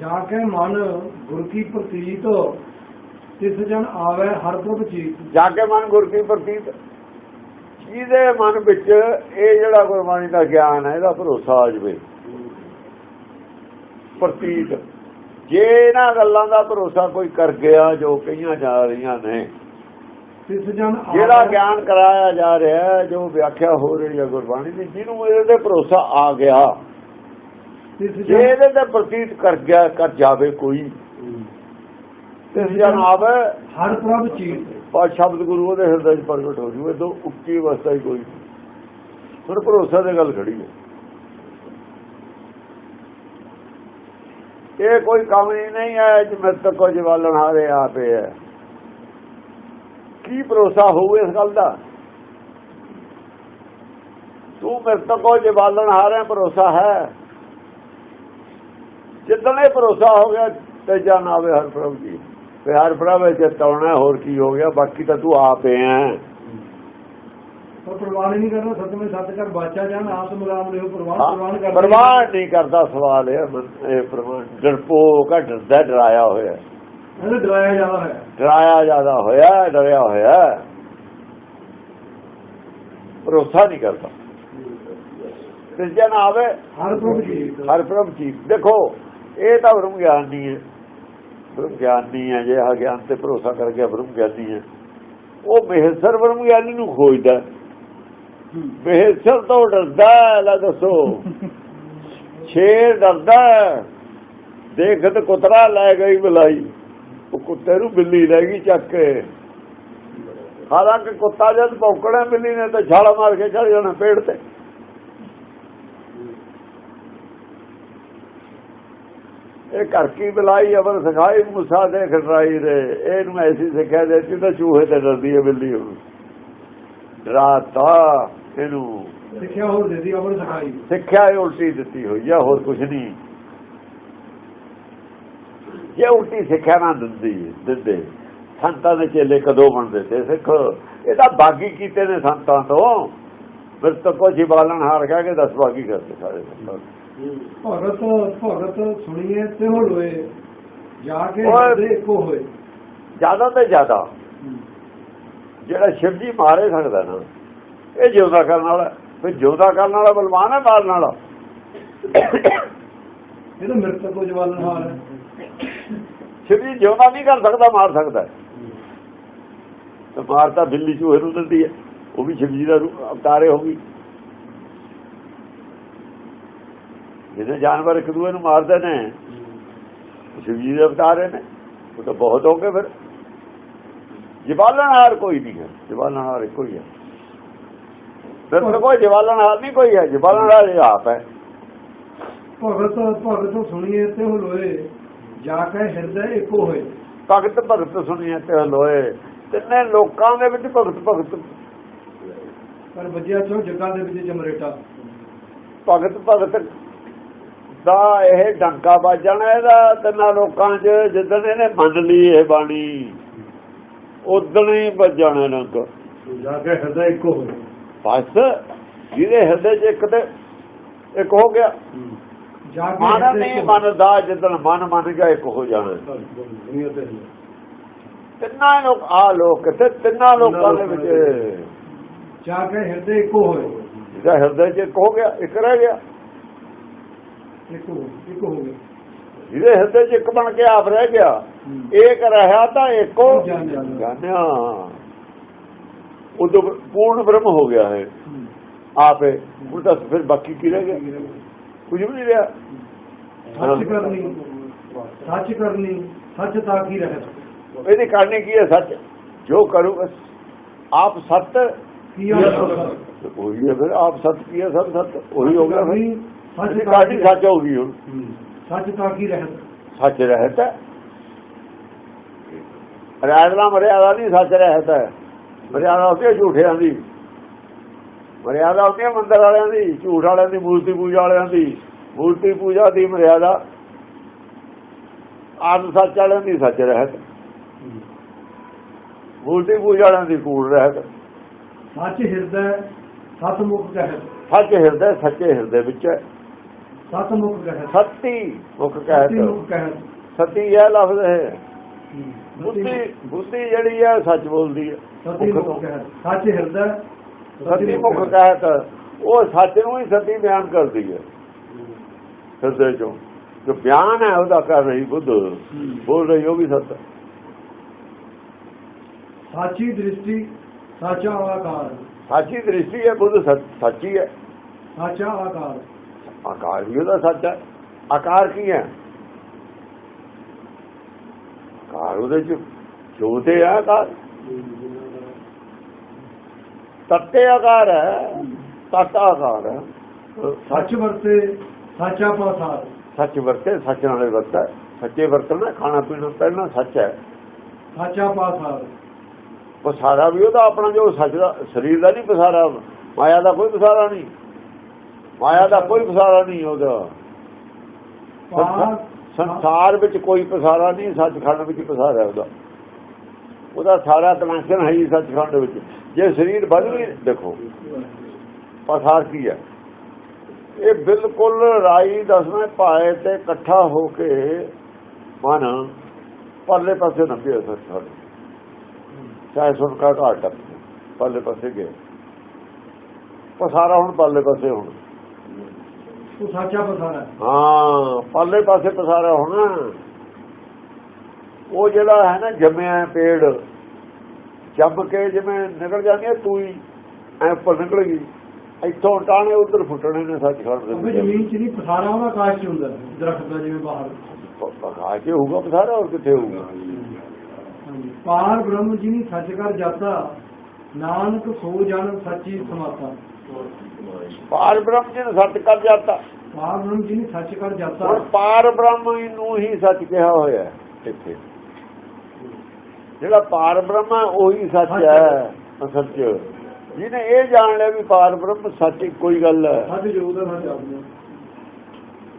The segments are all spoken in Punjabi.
ਜਾ ਕੇ ਮਨ ਗੁਰ ਕੀ ਪ੍ਰਤੀਤ ਤਿਸ ਜਨ ਆਵੇ ਹਰ ਪ੍ਰਭ ਚੀਤ। ਜਾ ਕੇ ਮਨ ਗੁਰ ਕੀ ਪ੍ਰਤੀਤ ਜਿਹਦੇ ਮਨ ਵਿੱਚ ਇਹ ਜਿਹੜਾ ਗੁਰਬਾਣੀ ਦਾ ਗਿਆਨ ਹੈ ਇਹਦਾ ਭਰੋਸਾ ਆ ਜਵੇ। ਪ੍ਰਤੀਤ। ਜੇ ਇਹਨਾਂ ਗੱਲਾਂ ਦਾ ਭਰੋਸਾ ਕੋਈ ਕਰ ਗਿਆ ਜੋ ਕਹੀਆਂ ਜਾ ਰਹੀਆਂ ਨੇ ਤਿਸ ਜਨ ਜਿਹੜਾ ਗਿਆਨ ਕਰਾਇਆ ਜਾ ਰਿਹਾ ਜੋ ਵਿਆਖਿਆ ਹੋ ਰਹੀ ਹੈ ਗੁਰਬਾਣੀ ਦੀ ਜਿਹਨੂੰ ਇਹਦੇ ਤੇ ਭਰੋਸਾ ਆ ਗਿਆ। ਜੇ ਇਹਦੇ ਤੇ ਪ੍ਰਤੀਤ ਕਰ ਗਿਆ ਕਰ ਜਾਵੇ ਕੋਈ। ਤਿਸ ਜਨ ਆਵੇ। ਹਰ ਪ੍ਰਭ ਚੀਤ। ਪਰ ਸ਼ਬਦ ਗੁਰੂ ਉਹਦੇ ਹਿਰਦੇ 'ਚ ਪ੍ਰਗਟ ਹੋ ਜੂ ਇਹ ਤੋਂ ਉੱਚੀ ਅਵਸਥਾ ਹੀ ਕੋਈ। ਹੁਣ ਭਰੋਸਾ ਦੀ ਗੱਲ ਖੜੀ ਹੈ। ਇਹ ਕੋਈ ਕੰਮ ਨਹੀਂ ਹੈ ਜਿਵੇਂ ਤੱਕ ਕੋ ਜਵਾਲਣ ਹਾਰੇ ਆਪੇ ਹੈ ਕੀ ਭਰੋਸਾ ਹੋਊ ਇਸ ਗੱਲ ਦਾ? ਤੂੰ ਮੇਰੇ ਤੱਕ ਕੋ ਜਵਾਲਣ ਹਾਰੇ ਭਰੋਸਾ ਹੈ। ਜਿੱਦਣ ਇਹ ਭਰੋਸਾ ਹੋ ਗਿਆ ਤੇ ਜਨ ਆਵੇ ਹਰ ਪ੍ਰਭ ਜੀ। ਤੇ ਹਰ ਪ੍ਰਭ ਵਿੱਚ ਤਾਉਣਾ ਹੋਰ ਕੀ ਹੋ ਗਿਆ? ਬਾਕੀ ਤਾਂ ਤੂੰ ਆਪੇ ਹੈ ਪਰ ਪ੍ਰਵਾਨ ਹੀ ਨਹੀਂ ਕਰਨਾ ਸਤਵੇਂ ਸੱਤ ਕਰ ਬਾਚਾ ਜਾਨ ਆਪ ਮੁਲਾਮ ਲਿਓ ਪ੍ਰਵਾਨ ਪ੍ਰਵਾਨ ਹਾਂ, ਕਰਦਾ ਪ੍ਰਵਾਨ ਨਹੀਂ ਕਰਦਾ ਸਵਾਲ ਇਹ ਇਹ ਡਰਪੋਕ ਡਰਦਾ ਡਰਾਇਆ ਹੋਇਆ। ਇਹਨੇ ਡਰਾਇਆ ਜਾਂਦਾ ਹੈ ਡਰਾਇਆ ਜ਼ਿਆਦਾ ਹੋਇਆ ਡਰਿਆ ਹੋਇਆ। ਭਰੋਸਾ ਨਹੀਂ ਕਰਦਾ। ਤੇ ਜਨ ਆਵੇ। ਹਰ ਪ੍ਰਭ ਚੀਤ ਹਰ ਪ੍ਰਭ ਜੀ। ਦੇਖੋ ਇਹ ਤਾਂ ਬ੍ਰਹਮ ਗਿਆਨ ਨਹੀਂ ਹੈ। ਬ੍ਰਹਮ ਗਿਆਨ ਨਹੀਂ ਹੈ ਜੇ ਆ ਗਿਆਨ ਤੇ ਭਰੋਸਾ ਕਰ ਗਿਆ ਬ੍ਰਹਮ ਗਿਆਨੀ ਹੈ। ਉਹ ਬੇਹਸਰ ਬ੍ਰਹਮ ਗਿਆਨੀ ਨੂੰ ਖੋਜਦਾ ਹੈ। ਬੇਹਸਰ ਤੋਂ ਡਰਦਾ ਲੈ ਦੱਸੋ। ਸ਼ੇਰ ਡਰਦਾ। ਦੇਖਤ ਕੁਤਰਾ ਲੈ ਗਈ ਬੁਲਾਈ। ਉਹ ਕੁੱਤੇ ਨੂੰ ਬਿੱਲੀ ਲੈ ਗਈ ਚੱਕ ਕੇ। ਹਾਲਾਂਕਿ ਕੁੱਤਾ ਜਦ ਭੌਂਕਣਾ ਬਿੱਲੀ ਨੇ ਤਾਂ ਛਾਲਾ ਮਾਰ ਕੇ ਚੜ ਜਾਣਾ ਪੇੜ ਤੇ। ਇਹ ਘਰ ਕੀ ਬੁਲਾਈ ਅਵਰ ਸਿਖਾਈ ਮੁਸਾ ਦੇ ਖਟਰਾਈ ਦੇ। ਇਹਨੂੰ ਐਸੀ ਸਿੱਖਿਆ ਦੇਤੀ ਤਾਂ ਚੂਹੇ ਤੇ ਡਰਦੀ ਹੈ ਬਿੱਲੀ ਹੁਣ ਡਰਾਤਾ ਇਹਨੂੰ। ਸਿੱਖਿਆ ਹੋਰ ਦੇਦੀ ਅਮਰ ਸਖਾਈ। ਸਿੱਖਿਆ ਹੀ ਉਲਟੀ ਦਿੱਤੀ ਹੋਈ ਆ ਹੋਰ ਕੁਝ ਨਹੀਂ। ਜੇ ਉਲਟੀ ਸਿੱਖਿਆ ਨਾ ਦਿੰਦੀ ਦਿੰਦੇ। ਸੰਤਾਂ ਦੇ ਚੇਲੇ ਕਦੋਂ ਬਣਦੇ ਤੇ ਸਿੱਖ? ਇਹ ਤਾਂ ਬਾਗੀ ਕੀਤੇ ਨੇ ਸੰਤਾਂ ਤੋਂ। ਫਿਰ ਤਾਂ ਕੋਈ ਬਾਲਣ ਹਾਰ ਗਿਆ ਕਿ ਦਸ ਬਾਗੀ ਕਰਦੇ ਸਾਰੇ ਸੰਤਾਂ। ਭਗਤ ਭਗਤ ਸੁਣੀਏ ਤੇ ਹੋਏ ਜਾ ਕੇ ਇੱਕੋ ਹੋਏ। ਜ਼ਿਆਦਾ ਤੇ ਜ਼ਿਆਦਾ। ਜਿਹੜਾ ਸ਼ਿਵ ਜੀ ਮਾਰੇ ਸਕਦਾ ਨਾ ਇਹ ਜਿਉਂਦਾ ਕਰਨ ਵਾਲਾ ਫਿਰ ਜਿਉਂਦਾ ਕਰਨ ਵਾਲਾ ਬਲਵਾਨ ਹੈ ਮਾਰਨ ਵਾਲਾ ਇਹ ਤਾਂ ਮਿਰਤ ਕੋ ਜਵਾਲਨ ਹਾਲ ਹੈ। ਸ਼ਿਵ ਜੀ ਜਿਉਂਦਾ ਨਹੀਂ ਕਰ ਸਕਦਾ ਮਾਰ ਸਕਦਾ। ਤੇ ਮਾਰ ਤਾਂ ਬਿੱਲੀ ਚੂਹੇ ਨੂੰ ਦਿੰਦੀ ਹੈ। ਉਹ ਵੀ ਸ਼ਿਵ ਜੀ ਦਾ ਅਵਤਾਰੇ ਹੋ ਗਈ। ਜਿਹਦੇ ਜਾਨਵਰ ਇੱਕ ਦੂਏ ਨੂੰ ਮਾਰਦੇ ਨੇ ਸ਼ਿਵ ਜੀ ਦੇ ਅਵਤਾਰੇ ਨੇ ਉਹ ਤਾਂ ਬਹੁਤ ਹੋ ਗਏ ਫਿਰ। ਜਵਾਲਣਹਾਰ ਕੋਈ ਨਹੀਂ ਹੈ ਜਵਾਲਣਹਾਰ ਇੱਕੋ ਹੀ ਹੈ। ਫਿਰ ਕੋਈ ਜਵਾਲਣਹਾਰ ਨਹੀਂ ਕੋਈ ਹੈ ਜਵਾਲਣਹਾਰ ਇਹ ਆਪ ਹੈ। ਭਗਤ ਭਗਤ ਸੁਣੀਏ ਤੇ ਹੋਏ ਜਾ ਕੇ ਹਿਰਦੇ ਇੱਕੋ ਹੋਏ। ਭਗਤ ਭਗਤ ਸੁਣੀਏ ਤੇ ਲੋਏ ਤਿੰਨੇ ਲੋਕਾਂ ਦੇ ਵਿੱਚ ਭਗਤ ਭਗਤ। ਪਰ ਵੱਜਿਆ ਚੋ ਜੱਗਾਂ ਦੇ ਵਿੱਚ ਜਮਰੇਟਾ। ਭਗਤ ਭਗਤ ਦਾ ਇਹ ਡੰਕਾ ਵੱਜਣਾ ਇਹਦਾ ਤਿੰਨਾਂ ਲੋਕਾਂ 'ਚ ਜਿੱਦਣ ਇਹਨੇ ਮੰਨ ਲਈ ਇਹ ਬਾਣੀ ਉਦਣ ਹੀ ਵੱਜਣਾ ਡੰਕ ਜਾ ਕੇ ਹਿਰਦੇ ਇੱਕੋ ਹੋਏ ਬਸ ਜਿਹਦੇ ਹਿਰਦੇ 'ਚ ਇੱਕ ਤੇ ਇੱਕ ਹੋ ਗਿਆ। ਜਾ ਕੇ ਮਨ ਨਹੀਂ। ਮੰਨਦਾ ਜਿੱਦਣ ਮਨ ਮੰਨ ਗਿਆ ਇੱਕ ਹੋ ਜਾਣਾ। ਤੇ ਹੈ। ਤਿੰਨਾਂ ਲੋਕ ਆ ਲੋਕ ਕਿਤੇ ਤਿੰਨਾਂ ਲੋਕਾਂ ਦੇ ਵਿੱਚ। ਜਾ ਕੇ ਹਿਰਦੇ ਇੱਕੋ ਹੋਏ ਜਿਹਦਾ ਹਿਰਦੇ 'ਚ ਇੱਕ ਹੋ ਗਿਆ ਇੱਕ ਰਹਿ ਗਿਆ। ਹੋ ਜਿਹਦੇ ਹਿਰਦੇ 'ਚ ਇੱਕ ਬਣ ਕੇ ਆਪ ਰਹਿ ਗਿਆ। ਇੱਕ ਰਹਾ ਤਾਂ ਇੱਕੋ ਜਾਣਿਆ। ਉਹ ਜੋ ਪੂਰਨ ਬ੍ਰਹਮ ਹੋ ਗਿਆ ਹੈ। ਆਪੇ ਹੁਣ ਤਾਂ ਫਿਰ ਬਾਕੀ ਕੀ ਰਹਿ ਗਿਆ? ਕੁਝ ਵੀ ਨਹੀਂ ਰਿਹਾ। ਸੱਚ ਕਰਨੀ ਸੱਚ ਕਰਨੀ ਸੱਚ ਤਾਂ ਕੀ ਰਹੇ ਇਹਦੀ ਕਰਨੀ ਕੀ ਹੈ ਸੱਚ? ਜੋ ਕਰੂ ਆਪ ਸੱਤ। ਕੀ ਉਹੀ ਹੈ ਫਿਰ ਆਪ ਸੱਤ ਕੀ ਹੈ ਸਭ ਸੱਚ ਉਹੀ ਹੋ ਗਿਆ ਫਿਰ। ਸੱਚ ਇਹਦੀ ਤਾਂ ਕਾਢੀ ਕੀ ਸੱਚ ਹੋ ਗਈ ਹੁਣ ਸੱਚ ਤਾਂ ਕੀ ਰਹੇ ਸੱਚ ਰਹਤਾ ਮਰਿਆਦਾ ਮਰਿਆਦਾ ਨਹੀਂ ਸੱਚ ਰਹਤਾ ਹੈ। ਮਰਿਆਦਾ ਹੁੰਦੀ ਹੈ ਝੂਠਿਆਂ ਦੀ। ਮਰਿਆਦਾ ਹੁੰਦੀ ਹੈ ਮੰਦਰ ਵਾਲਿਆਂ ਦੀ ਝੂਠ ਵਾਲਿਆਂ ਦੀ ਮੂਰਤੀ ਪੂਜਾ ਵਾਲਿਆਂ ਦੀ। ਮੂਰਤੀ ਪੂਜਾ ਦੀ ਮਰਿਆਦਾ। ਆਦ ਸੱਚ ਵਾਲਿਆਂ ਦੀ ਸੱਚ ਰਹਿਤ। ਮੂਰਤੀ ਪੂਜਾ ਵਾਲਿਆਂ ਦੀ ਕੂੜ ਰਹਿਤ। ਸੱਚ ਹਿਰਦਾ ਸਤਮੁਖ ਕਹੇ ਸੱਚ ਹਿਰਦੇ ਸੱਚੇ ਹਿਰਦੇ ਵਿੱਚ ਹੈ। ਸਤ ਮੁਖ ਕਹਿਤ। ਸਤੀ ਮੁਖ ਸਤੀ ਕਹਿਤ। ਸਤੀ ਇਹ ਲਫ਼ਜ਼ ਹੈ। ਬੁੱਧੀ ਬੁੱਧੀ ਜਿਹੜੀ ਹੈ ਸੱਚ ਬੋਲਦੀ ਹੈ। ਸਤੀ ਮੁਖ। ਕਹਿਤ। ਸੱਚ ਹਿਰਦਾ ਸਤੀ ਮੁਖ ਕਹਿਤ। ਉਹ ਸੱਚ ਨੂੰ ਹੀ ਸਤੀ ਬਿਆਨ ਕਰਦੀ ਹੈ। ਹਿਰਦੇ ਚੋਂ। ਜੋ ਬਿਆਨ ਹੈ ਉਹਦਾ ਕਰ ਰਹੀ ਬੁੱਧ। ਬੋਲ ਰਹੀ ਉਹ ਵੀ ਸੱਚ ਹੈ। ਸਾਚੀ ਦ੍ਰਿਸ਼ਟੀ ਸਾਚਾ ਆਕਾਰ। ਸਾਚੀ ਦ੍ਰਿਸ਼ਟੀ ਹੈ ਬੁੱਧ ਸੱਚੀ ਹੈ। ਸਾਚਾ ਆਕਾਰ। ਆਕਾਰ ਵੀ ਉਹਦਾ ਸੱਚ ਹੈ। ਆਕਾਰ ਕੀ ਹੈ? ਆਕਾਰ ਉਹਦੇ ਚ ਜੋਤੇ ਹੈ ਆਕਾਰ? ਤੱਤੇ ਆਕਾਰ ਹੈ? ਤੱਤ ਆਕਾਰ ਹੈ। ਸੱਚ ਵਰਤੇ ਸਾਚਾ ਪਾਸਾਰ। ਸੱਚ ਵਰਤੇ ਸੱਚ ਨਾਲੇ ਵਰਤਾ। ਸੱਚੇ ਵਰਤਣਾ ਖਾਣਾ ਪੀਣਾ ਪਹਿਲਾਂ ਸੱਚ ਹੈ। ਸਾਚਾ ਪਾਸਾਰ। ਪਸਾਰਾ ਵੀ ਉਹਦਾ ਆਪਣਾ ਜੋ ਸੱਚ ਦਾ ਸਰੀਰ ਦਾ ਨਹੀਂ ਪਸਾਰਾ। ਮਾਇਆ ਦਾ ਕੋਈ ਪਸਾਰਾ ਨਹੀਂ। ਮਾਇਆ ਦਾ ਕੋਈ ਪਸਾਰਾ ਨਹੀਂ ਉਹਦਾ। ਸੰਸਾਰ ਵਿੱਚ ਕੋਈ ਪਸਾਰਾ ਨਹੀਂ ਸੱਚਖੰਡ ਵਿੱਚ ਪਸਾਰਾ ਉਹਦਾ। ਉਹਦਾ ਸਾਰਾ ਕਨੈਕਸ਼ਨ ਹੈ ਸੱਚਖੰਡ ਵਿੱਚ। ਜੇ ਸਰੀਰ ਬਦਲ ਵੀ ਦੇਖੋ ਪਸਾਰ ਕੀ ਹੈ? ਇਹ ਬਿਲਕੁਲ ਰਾਈ ਦਸਵੇਂ ਪਾਏ ਤੇ ਇਕੱਠਾ ਹੋ ਕੇ ਮਨ ਪਰਲੇ ਪਾਸੇ ਨੱਪਿਆ ਸੱਚਖੰਡ। ਚਾਹੇ ਸੁਣ ਕਾ ਘਾਟ ਪਰਲੇ ਪਾਸੇ ਗਏ ਪਸਾਰਾ ਹੁਣ ਪਰਲੇ ਪਾਸੇ ਹੁਣ। ਉਹ ਸਾਚਾ ਪਸਾਰਾ। ਹਾਂ ਪਰਲੇ ਪਾਸੇ ਪਸਾਰਾ ਹੋਣਾ। ਉਹ ਜਿਹੜਾ ਹੈ ਨਾ ਜੰਮਿਆ ਪੇੜ ਜੰਮ ਕੇ ਜਿਵੇਂ ਨਿਕਲ ਜਾਂਦੀ ਹੈ ਤੂਈ ਐ ਉੱਪਰ ਨਿਕਲ ਗਈ। ਇੱਥੋਂ ਟਾਣੇ ਉਧਰ ਫੁੱਟਣੇ ਨੇ ਸੱਚ ਖੜ ਉਹ ਦੇ ਜ਼ਮੀਨ ਚ ਨਹੀਂ ਪਸਾਰਾ ਉਹਦਾ ਆਕਾਸ਼ ਚ ਹੁੰਦਾ ਦਰਖਤ ਦਾ ਜਿਵੇਂ ਬਾਹਰ ਪਕਾ ਕੇ ਹੋਊਗਾ ਪਸਾਰਾ ਹੋਰ ਕਿੱਥੇ ਹੋਊਗਾ। ਪਾਰ ਬ੍ਰਹਮ ਜੀ ਨੇ ਸੱਚ ਕਰ ਜਾਤਾ ਨਾਨਕ ਸੋ ਜਨ ਸੱਚੀ ਸਮਾਤਾ। ਪਾਰ ਬ੍ਰਹਮ ਜੀ ਨੇ ਸੱਚ ਕਰ ਜਾਤਾ। ਪਾਰ ਬ੍ਰਹਮ ਜੀ ਨੇ ਸੱਚ ਕਰ ਜਾਤਾ। ਹੁਣ ਪਾਰ ਬ੍ਰਹਮ ਨੂੰ ਹੀ ਸੱਚ ਕਿਹਾ ਹੋਇਆ ਹੈ ਇੱਥੇ। ਜਿਹੜਾ ਪਾਰ ਬ੍ਰਹਮ ਹੈ ਉਹੀ ਸੱਚ ਹੈ। ਅਸਲ 'ਚ ਜਿਹਨੇ ਇਹ ਜਾਣ ਲਿਆ ਵੀ ਪਾਰ ਬ੍ਰਹਮ ਸੱਚ ਹੀ ਗੱਲ ਹੈ। ਸੱਚ ਜੋ ਦਾ ਸੱਚ ਆਪਣਾ।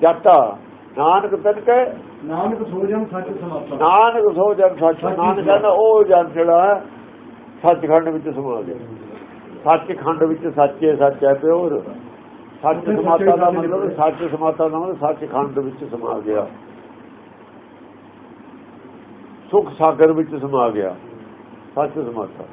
ਜਾਤਾ। ਨਾਨਕ ਤਨ ਕੇ ਨਾਨਕ ਸੋ ਜਨ ਸੱਚ ਸਮਾਤਾ ਨਾਨਕ ਸੋ ਜਨ ਸੱਚ। ਨਾਨਕ ਕਹਿੰਦਾ ਉਹ ਜਨ ਜਿਹੜਾ ਹੈ ਸੱਚਖੰਡ ਵਿੱਚ ਸਮਾ ਗਿਆ। ਸੱਚਖੰਡ ਵਿੱਚ ਸੱਚੇ ਸੱਚ ਹੈ ਪਿਓਰ। ਸੱਚ ਸਮਾਤਾ ਦਾ ਮਤਲਬ ਸੱਚ ਸਮਾਤਾ ਦਾ ਮਤਲਬ ਸੱਚਖੰਡ ਵਿੱਚ ਸਮਾ ਗਿਆ। ਸੁਖ ਸਾਗਰ ਵਿੱਚ ਸਮਾ ਗਿਆ। ਸੱਚ ਸਮਾਤਾ।